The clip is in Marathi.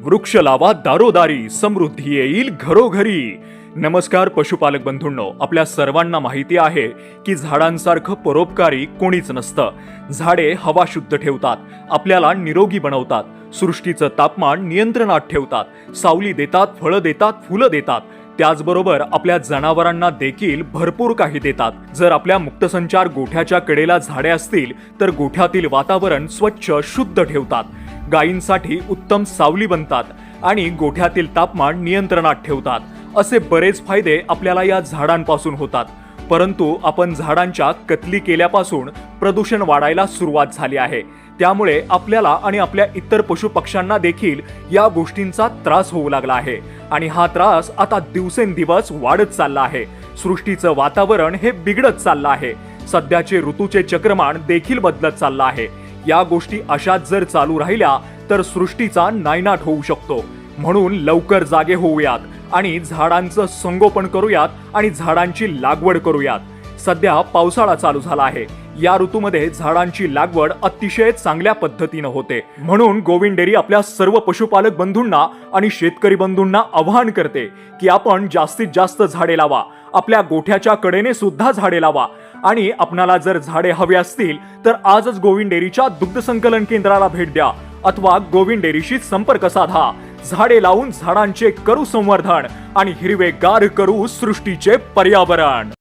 वृक्ष लावा दारोदारी समृद्धी येईल घरोघरी. नमस्कार पशुपालक बंधूंनो आपल्या सर्वांना माहिती आहे की झाडांसारखं परोपकारी कोणीच नसतं. झाडे हवा शुद्ध ठेवतात आपल्याला निरोगी बनवतात सृष्टीचं तापमान नियंत्रणात ठेवतात सावली देतात फळं देतात फुलं देतात. त्याचबरोबर आपल्या जनावरांना देखील भरपूर काही देतात. जर आपल्या मुक्तसंचार गोठ्याच्या कडेला झाडे असतील तर गोठ्यातील वातावरण स्वच्छ शुद्ध ठेवतात. गायींसाठी उत्तम सावली बनतात आणि गोठ्यातील तापमान नियंत्रणात ठेवतात. असे बरेच फायदे आपल्याला या झाडांपासून होतात. परंतु आपण झाडांच्या कत्ली केल्यापासून प्रदूषण वाढायला सुरुवात झाली आहे. त्यामुळे आपल्याला आणि आपल्या इतर पशुपक्ष्यांना देखील या गोष्टींचा त्रास होऊ लागला आहे. आणि हा त्रास आता दिवसेंदिवस वाढत चालला आहे. सृष्टीचं वातावरण हे बिघडत चाललं आहे. सध्याचे ऋतूचे चक्रमान देखील बदलत चाललं आहे. या गोष्टी अशाच जर चालू राहिल्या तर सृष्टीचा नायनाट होऊ शकतो. म्हणून लवकर जागे होऊयात आणि झाडांचं संगोपन करूयात आणि झाडांची लागवड करूयात. सध्या पावसाळा चालू झाला आहे. या ऋतूमध्ये झाडांची लागवड अतिशय चांगल्या पद्धतीनं होते. म्हणून गोविंद डेअरी आपल्या सर्व पशुपालक बंधूंना आणि शेतकरी बंधूंना आवाहन करते की आपण जास्तीत जास्त झाडे लावा. आपल्या गोठ्याच्या कडेने सुद्धा झाडे लावा. आणि आपणाला जर झाडे हवे असतील तर आजच गोविंद डेअरीच्या दुग्ध संकलन केंद्राला भेट द्या. अथवा गोविंद डेअरीशी संपर्क साधा. झाडे लावून झाडांचे करू संवर्धन आणि हिरवेगार करू सृष्टीचे पर्यावरण.